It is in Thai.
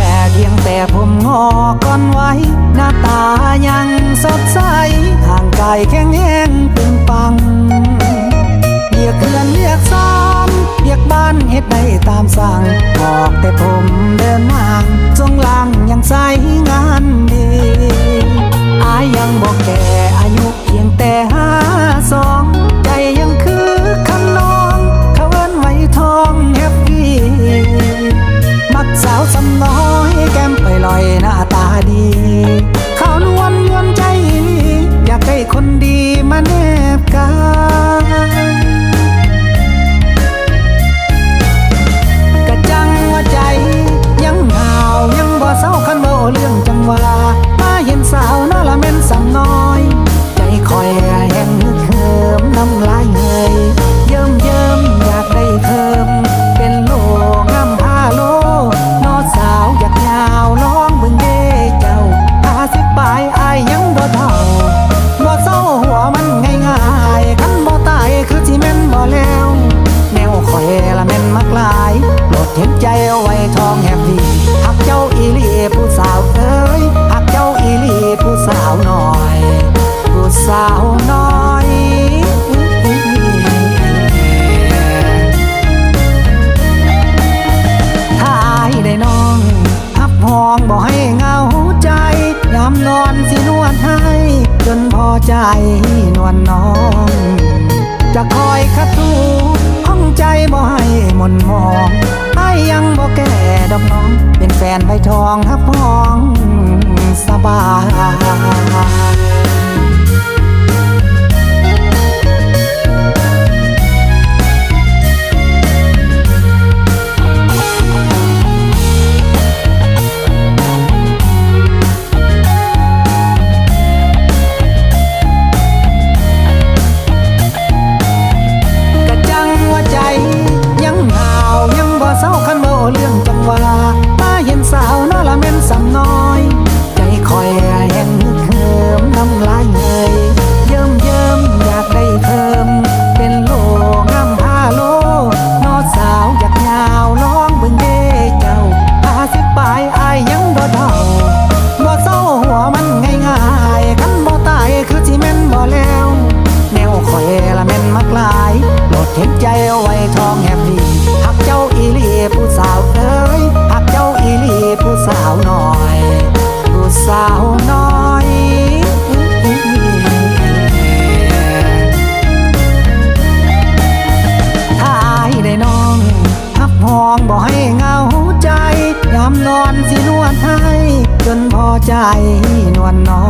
แต่เพียงแต่ผมงอก่อนไว้ หน้าตายังสดใสห่างกายแข็งแห้งตึงปังเรียกเพื่อนเรียกซ้มเรียกบ้านเฮ็ดได้ตามสั่งบอกแต่ผมเดินทางทรงลังยังใส องบอกให้เงาใจยามนอนสินวดให้ จนพอใจนวลน้อง จะคอยคัดทูข้องใจบอกให้มนมองไอ้ยังบอกแก่ดอกน้อง เป็นแฟนใบทองฮับพองสบาย นวลน้อง